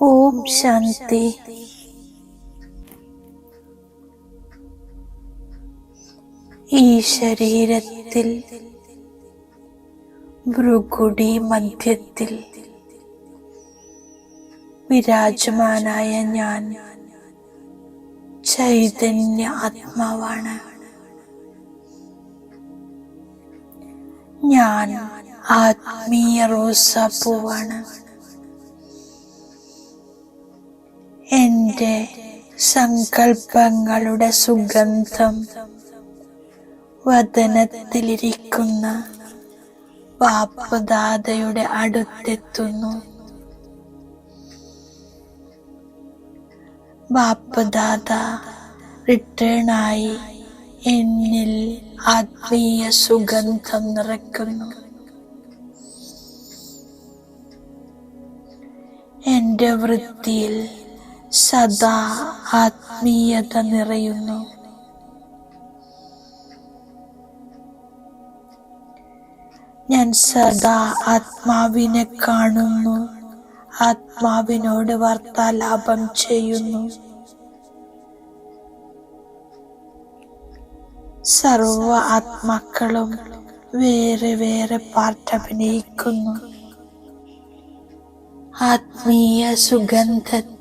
ഓം ശാന്തി. ഈ ശരീരത്തിൽ ഭ്രുകുടി മധ്യത്തിൽ വിരാജമാനായ ഞാൻ ചൈതന്യ ആത്മാവാണ്. ഞാൻ ആത്മീയ റോസാപ്പൂവാണ്. എന്റെ സങ്കൽപ്പങ്ങളുടെ സുഗന്ധം വതനത്തിലിരിക്കുന്ന വാപ്പുദാതയുടെ അടുത്തെത്തുന്നു. ബാപ്പദാദ റിട്ടേണായി എന്നിൽ ആത്മീയ സുഗന്ധം നിറയ്ക്കുന്നു. എന്റെ വൃത്തിയിൽ സദാ ആത്മീയത നിറയുന്നു. ഞാൻ സദാ ആത്മാവിനെ കാണുന്നു. ആത്മാവിനോട് വാർത്താലാപം ചെയ്യുന്നു. സർവ ആത്മാക്കളും വേറെ വേറെ പാർട്ട് അഭിനയിക്കുന്നു. ആത്മീയ സുഗന്ധത്തിൽ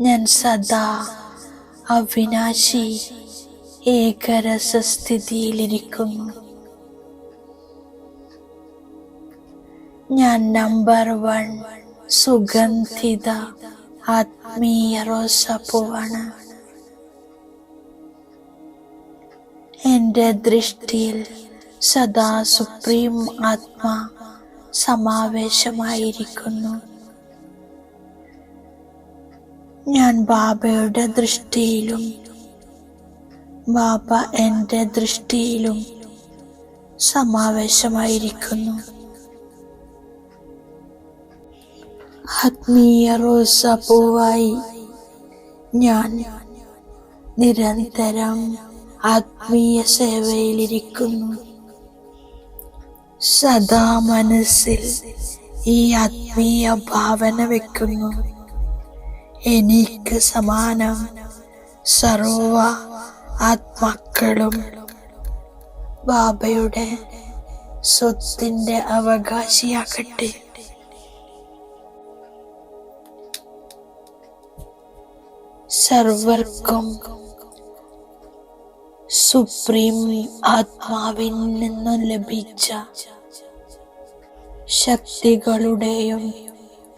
ഞാൻ സദാ അവിനാശി ഏകരസസ്ഥിതിയിലിരിക്കുന്നു. ഞാൻ നമ്പർ വൺ സുഗന്ധിത ആത്മീയ റോസപ്പുവാണ്. എന്റെ ദൃഷ്ടിയിൽ സദാ സുപ്രീം ആത്മാ സമാവേശമായിരിക്കുന്നു. ഞാൻ ബാബയുടെ ദൃഷ്ടിയിലും ബാബ എന്റെ ദൃഷ്ടിയിലും സമാവേശമായിരിക്കുന്നു. ആത്മീയ റോസാപ്പൂവായി ഞാൻ നിരന്തരം ആത്മീയ സേവയിലിരിക്കുന്നു. സദാ മനസ്സിൽ ഈ ആത്മീയ ഭാവന വെക്കുന്നു. എനിക്ക് സമാനം സർവ ആത്മാക്കളും ബാബയുടെ സ്വത്തിന്റെ അവകാശിയാകട്ടെ. സർവർക്കും സുപ്രീം ആത്മാവിൽ നിന്ന് ലഭിച്ച ശക്തികളുടെയും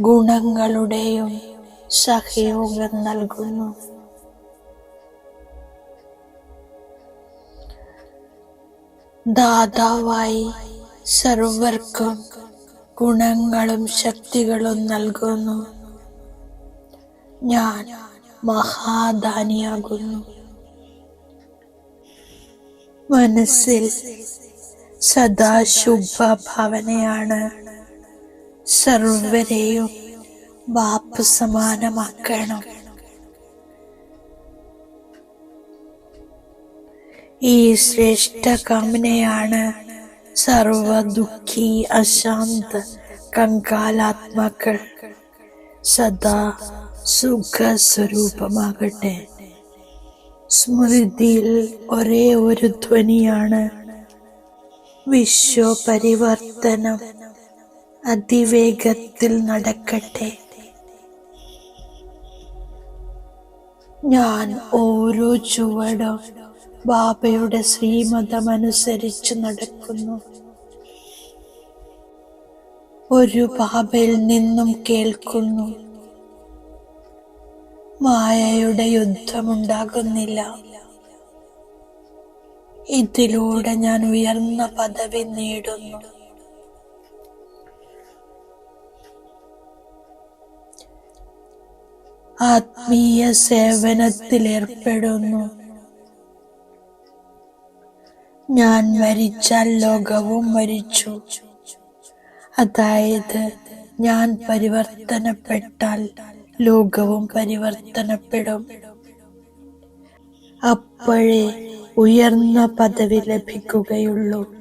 ഗുണങ്ങളുടെയും സഹയോഗം നൽകുന്നു ദാതാവായി സർവർക്കും ഗുണങ്ങളും ശക്തികളും നൽകുന്നു ഞാൻ മഹാദാനിയാകുന്നു മനസ്സിൽ സദാ ശുഭഭാവനയാണ് സർവരെയും ബാപ്പ് സമാനമാക്കണം. ഈ ശ്രേഷ്ഠ കാമനയാണ് സർവ ദുഃഖി അശാന്ത കങ്കാലാത്മാക്കൾ സദാ സുഖസ്വരൂപമാകട്ടെ. സ്മൃതിയിൽ ഒരേ ഒരു ധ്വനിയാണ് വിശ്വപരിവർത്തനം. അതിവേഗത്തിൽ നടക്കട്ടെ. ഞാൻ ഓരോ ചുവടും ബാബയുടെ ശ്രീമതമനുസരിച്ച് നടക്കുന്നു. ഒരു ബാബയിൽ നിന്നും കേൾക്കുന്നു. മായയുടെ യുദ്ധമുണ്ടാകുന്നില്ല. ഇതിലൂടെ ഞാൻ ഉയർന്ന പദവി നേടുന്നു. ആത്മീയ സേവനത്തിലേർപ്പെടുന്നു. ഞാൻ മരിച്ചാൽ ലോകവും മരിച്ചു. അതായത് ഞാൻ പരിവർത്തനപ്പെട്ടാൽ ലോകവും പരിവർത്തനപ്പെടും. അപ്പോഴേ ഉയർന്ന പദവി ലഭിക്കുകയുള്ളൂ.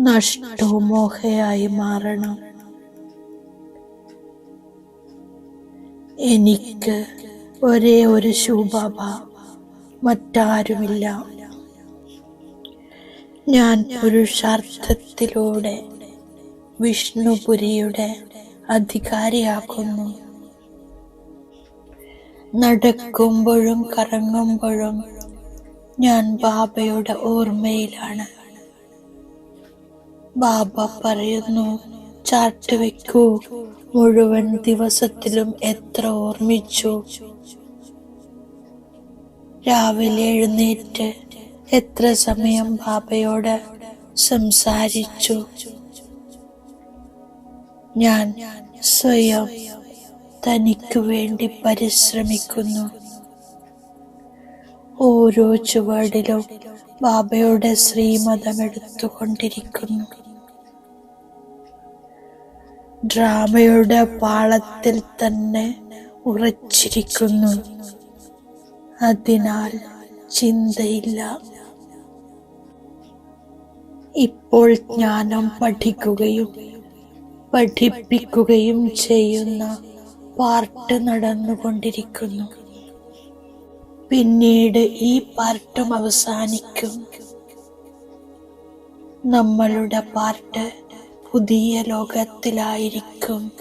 നഷ്ടോമോഹയായി മാറണം. എനിക്ക് ഒരേ ഒരു ശൂബാബ മറ്റാരുമില്ല. ഞാൻ പുരുഷാർത്ഥത്തിലൂടെ വിഷ്ണുപുരിയുടെ അധികാരിയാക്കുന്നു നടക്കുമ്പോഴും കറങ്ങുമ്പോഴും ഞാൻ ബാബയുടെ ഓർമ്മയിലാണ്. ബാബ പറയുന്നു ചാർട്ട് വെക്കൂ. മുഴുവൻ ദിവസത്തിലും എത്ര ഓർമ്മിച്ചു. രാവിലെ എഴുന്നേറ്റ് എത്ര സമയം ബാബയോട് സംസാരിച്ചു. ഞാൻ സ്വയം തനിക്ക് വേണ്ടി പരിശ്രമിക്കുന്നു. ഓരോ ചുവടിലും ബാബയുടെ ശ്രീമതം എടുത്തുകൊണ്ടിരിക്കുന്നു. ഡ്രാമയുടെ പാളത്തിൽ തന്നെ ഉറച്ചിരിക്കുന്നു. അതിനാൽ ചിന്തയില്ല. ഇപ്പോൾ ജ്ഞാനം പഠിക്കുകയും പഠിപ്പിക്കുകയും ചെയ്യുന്ന പാർട്ട് നടന്നുകൊണ്ടിരിക്കുന്നു. പിന്നീട് ഈ പാർട്ടും അവസാനിക്കും. നമ്മളുടെ പാർട്ട് പുതിയ ലോകത്തിലായിരിക്കും.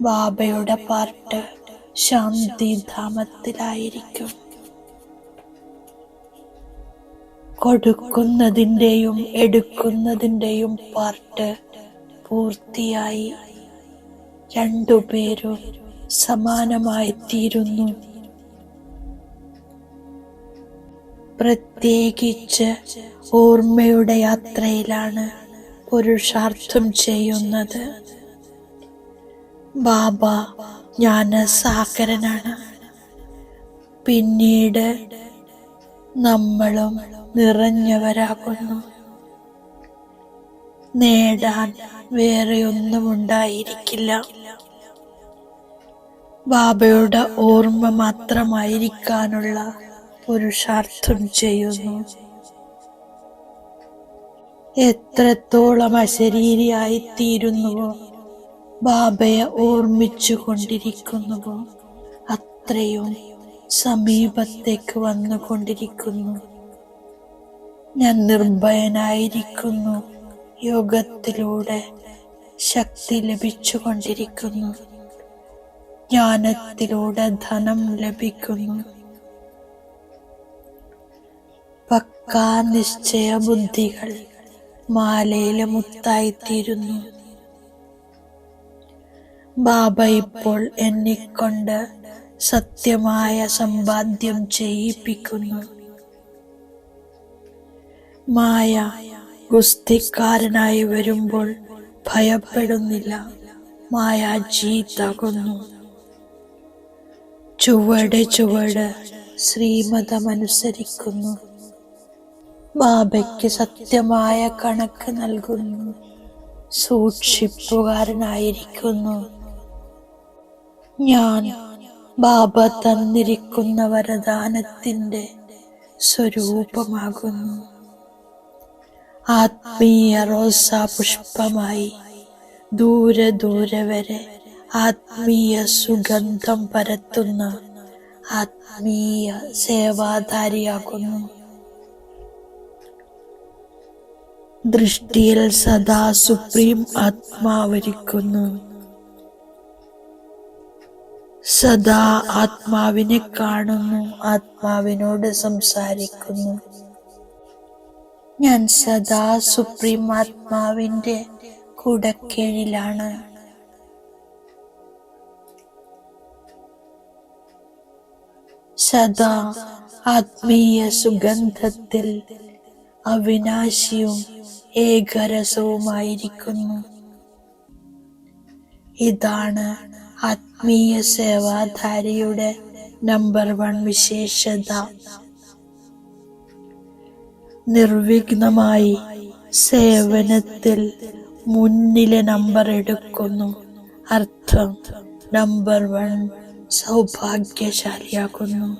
ബാബയുടെ പാർട്ട് ശാന്തിധാമത്തിലായിരിക്കും കൊടുക്കുന്നതിന്റെയും എടുക്കുന്നതിന്റെയും പാർട്ട് പൂർത്തിയായി. രണ്ടുപേരും സമാനമായി തീരുന്നു പ്രത്യേകിച്ച് ഓർമ്മയുടെ യാത്രയിലാണ് പുരുഷാർത്ഥം ചെയ്യുന്നത്. ബാബ ജ്ഞാനസാഗരനാണ്. പിന്നീട് നമ്മളും നിറഞ്ഞവരാകുന്നു. നേടാൻ വേറെ ഒന്നും ഉണ്ടായിരിക്കില്ല ബാബയുടെ ഓർമ്മ മാത്രമായിരിക്കാനുള്ള പുരുഷാർത്ഥം ചെയ്യുന്നു. എത്രത്തോളം അശരീരിയായി തീരുന്നുവോ ബാബയെ ഓർമ്മിച്ചു കൊണ്ടിരിക്കുന്നുവോ അത്രയും സമീപത്തേക്ക് വന്നുകൊണ്ടിരിക്കുന്നു. ഞാൻ നിർഭയനായിരിക്കുന്നു. യോഗത്തിലൂടെ ശക്തി ലഭിച്ചുകൊണ്ടിരിക്കുന്നു. ജ്ഞാനത്തിലൂടെ ധനം ലഭിക്കുന്നു. പക്കാ നിശ്ചയ ബുദ്ധികൾ മാലയിലെ മുത്തായിത്തീരുന്നു. ബാബ ഇപ്പോൾ എന്നെക്കൊണ്ട് സത്യമായ സമ്പാദ്യം ചെയ്യിപ്പിക്കുന്നു. മായ ഗുസ്തിക്കാരനായി വരുമ്പോൾ ഭയപ്പെടുന്നില്ല. മായ തകുന്നു ചുവട് ചുവട് ശ്രീമതമനുസരിക്കുന്നു. ബാബയ്ക്ക് സത്യമായ കണക്ക് നൽകുന്നു. സൂക്ഷിപ്പുകാരനായിരിക്കുന്നു. ഞാൻ ബാബ തന്നിരിക്കുന്ന വരദാനത്തിന്റെ സ്വരൂപമാകുന്നു. ആത്മീയ റോസാ പുഷ്പമായി ദൂരെ ദൂരെ വരെ ആത്മീയ സുഗന്ധം പരത്തുന്ന ആത്മീയ സേവാധാരിയാകുന്നു. ദൃഷ്ടിയിൽ സദാ സുപ്രീം ആത്മാവരിക്കുന്നു. സദാ ആത്മാവിനെ കാണുന്നു ആത്മാവിനോട് സംസാരിക്കുന്നു. ഞാൻ സദാ സുപ്രീം ആത്മാവിന്റെ കുടക്കീഴിലാണ്. സദാ ആത്മീയ സുഗന്ധത്തിൽ അവിനാശിയും ഏകരസവുമായിരിക്കുന്നു. ഇതാണ് ആത്മീയ സേവാധാരിയുടെ നമ്പർ വൺ വിശേഷത. നിർവിഘ്നമായി സേവനത്തിൽ മുന്നിലെ നമ്പർ എടുക്കുന്നു. അർത്ഥം നമ്പർ വൺ സൗഭാഗ്യശാലിയാകുന്നു.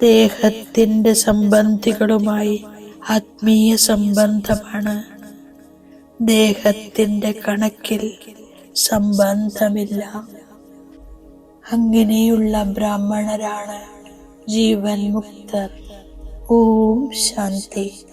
ദേഹത്തിന്റെ സംബന്ധികളുമായി ആത്മീയ സംബന്ധമാണ്. ദേഹത്തിന്റെ കണക്കിൽ സംബന്ധമില്ല. അങ്ങനെയുള്ള ബ്രാഹ്മണരാണ് ജീവൻ മുക്തർ ഓം ശാന്തി.